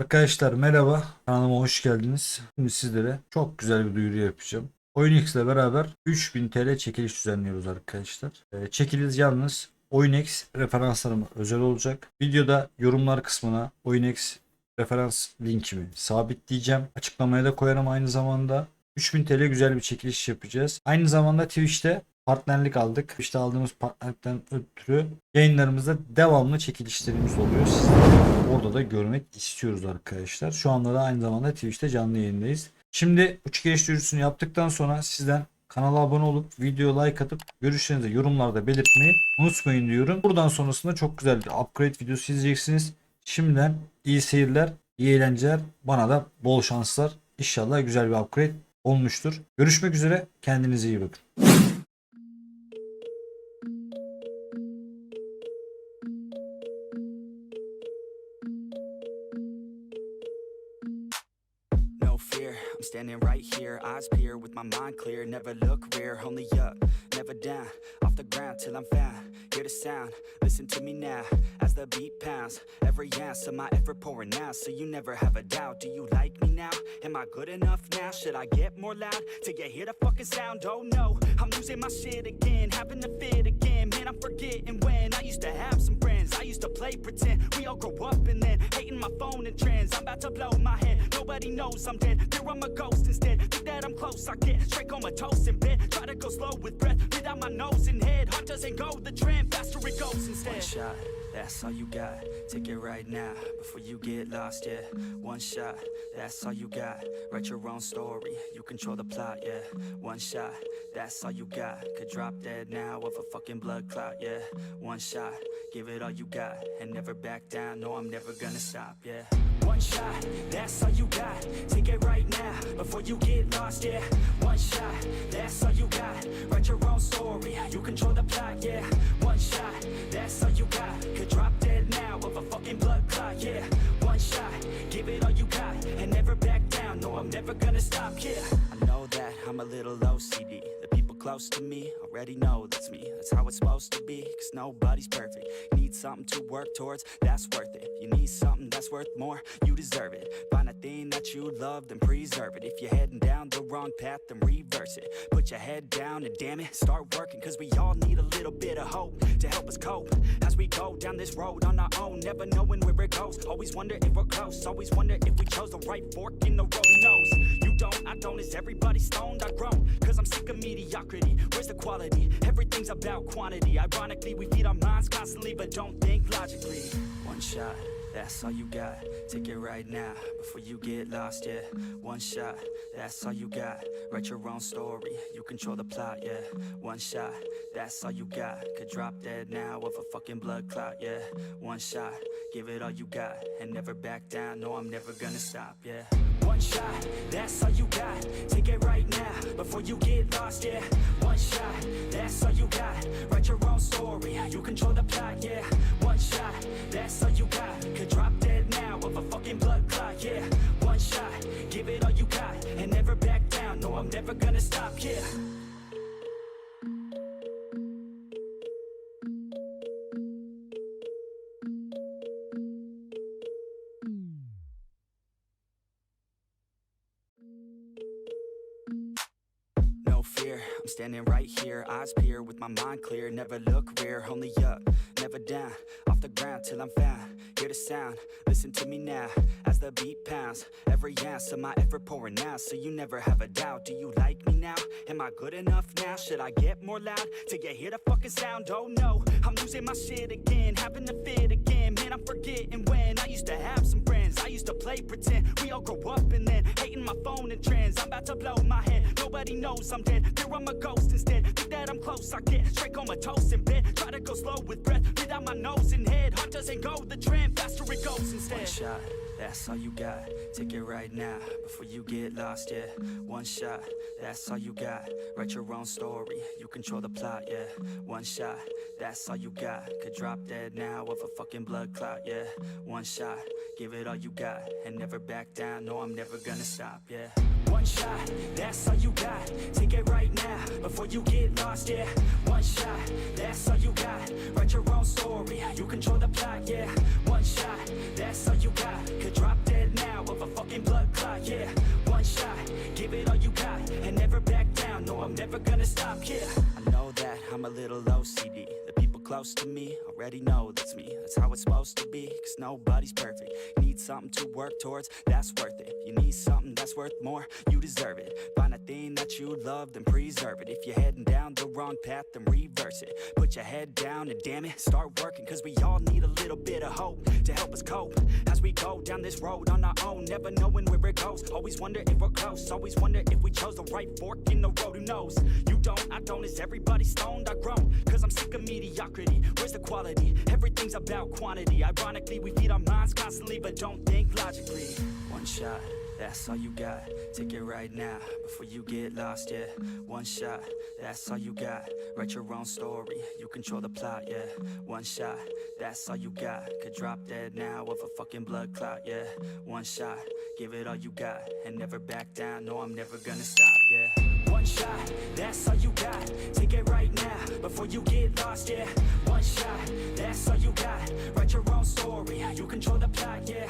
Arkadaşlar merhaba. Kanalıma hoş geldiniz. Şimdi sizlere çok güzel bir duyuru yapacağım. OyunX ile beraber 3000 TL çekiliş düzenliyoruz arkadaşlar. Ee, çekiliş yalnız OyunX referanslarıma özel olacak. Videoda yorumlar kısmına OyunX referans linkimi sabitleyeceğim. Açıklamaya da koyarım aynı zamanda. 3000 TL güzel bir çekiliş yapacağız. Aynı zamanda Twitch'te partnerlik aldık. İşte aldığımız partnerlikten ötürü yayınlarımızda devamlı çekilişlerimiz oluyor. Sizleri orada da görmek istiyoruz arkadaşlar. Şu anda da aynı zamanda Twitch'te canlı yayındayız. Şimdi bu çekiliş duyurusunu yaptıktan sonra sizden kanala abone olup video like atıp görüşlerinizi yorumlarda belirtmeyi unutmayın diyorum. Buradan sonrasında çok güzel bir upgrade videosu izleyeceksiniz. Şimdiden iyi seyirler, iyi eğlenceler, bana da bol şanslar. İnşallah güzel bir upgrade olmuştur. Görüşmek üzere, kendinize iyi bakın. I'm standing right here, eyes peer with my mind clear. Never look rear, only up, never down. Off the ground till I'm found. Hear the sound, listen to me now. As the beat pounds, every ounce of my effort pouring out. So you never have a doubt. Do you like me now? Am I good enough now? Should I get more loud Till you hear the fucking sound? Oh no, I'm losing my shit again, having to fit again. Man, I'm forgetting when I used to have some friends. I used to play pretend. We all grow up and then hating my phone and trends. I'm about to blow my head. Nobody knows I'm dead. There I'm a ghost instead. Think that I'm close. I get straight comatose in bed. Try to go slow with breath. Breathe out my nose and head. Heart doesn't go the trend. Faster it goes instead. One shot. That's all you got. Take it right now before you get lost. Yeah. One shot. That's all you got. Write your own story. You control the plot. Yeah. One shot. That's all you got. Could drop dead now of a fucking blood clot. Yeah. One shot. Give it all you got and never back down. No, I'm never gonna stop. Yeah. One shot. That's all you got. Take it right now before you get lost. Yeah. One shot. That's all you got. Write your own story. You control the plot. Yeah. One shot. Close to me already know that's me. That's how it's supposed to be. Cause nobody's perfect. Need something to work towards. That's worth it. You need something that's worth more. You deserve it. Find a thing that you love, then preserve it. If you're heading down the wrong path, then reverse it. Put your head down and damn it, start working. Cause we all need a little bit of hope to help us cope. As we go down this road on our own, never knowing where it goes. Always wonder if we're close. Always wonder if we chose the right fork in the road. Who knows? Don't, I don't. Is everybody stoned? I grown. Cause I'm sick of mediocrity. Where's the quality? Everything's about quantity. Ironically, we feed our minds constantly, but don't think logically. One shot. That's all you got. Take it right now before you get lost, yeah. One shot, that's all you got. Write your own story, you control the plot, yeah. One shot, that's all you got. Could drop dead now of a fucking blood clot, yeah. One shot, give it all you got and never back down. No, I'm never gonna stop, yeah. One shot, that's all you got. Take it right now before you get lost, yeah. One shot, that's all you got. Write your own story, you control the plot, yeah. One shot, that's all you got. Could drop dead now of a fucking blood clot, yeah. One shot, give it all you got and never back down. No, I'm never gonna stop, yeah. I'm standing right here, eyes peer with my mind clear. Never look rear, only up, never down. Off the ground till I'm found. Hear the sound, listen to me now. As the beat pounds, every ounce of my effort pouring out. So you never have a doubt. Do you like me now? Am I good enough now? Should I get more loud to get hear the fucking sound? Oh no, I'm losing my shit again, having to fit again. Man, I'm forgetting when I used to have some used to play pretend. We all grow up and then hating my phone and trends. I'm about to blow my head. Nobody knows I'm dead. There I'm a ghost instead. Think that I'm close. I get straight comatose in bed. Try to go slow with breath. Breathe out my nose and head. Heart doesn't go the One shot. That's all you got. Take it right now before you get lost. Yeah. One shot. That's all you got. Write your own story. You control the plot. Yeah. One shot. That's all you got. Could drop dead now of a fucking blood clot. Yeah. One shot. Give it all you got and never back down. No, I'm never gonna stop. Yeah. One shot. That's all you got. Take it right now before you get lost. Yeah. One shot. That's all you got. Write your own story. You control the plot. Yeah. Close to me already know that's me. That's how it's supposed to be, cause nobody's perfect. Need something to work towards, that's worth it. You need something that's worth more, you deserve it. Find a thing that you love, then preserve it. If you're heading down wrong path, then reverse it. Put your head down and damn it, start working, cause we all need a little bit of hope to help us cope. As we go down this road on our own, never knowing where it goes. Always wonder if we're close, always wonder if we chose the right fork in the road, who knows? You don't, I don't, is everybody stoned? I groan, cause I'm sick of mediocrity. Where's the quality? Everything's about quantity. Ironically, we feed our minds constantly, but don't think logically. One shot, that's all you got. Take it right now, before you get lost, yeah. One shot, that's all you got. Write your own story, you control the plot, yeah. One shot, that's all you got. Could drop dead now of a fucking blood clot, yeah. One shot, give it all you got And never back down, no I'm never gonna stop, yeah. One shot, that's all you got. Take it right now, before you get lost, yeah. One shot, that's all you got. Write your own story, you control the plot, yeah.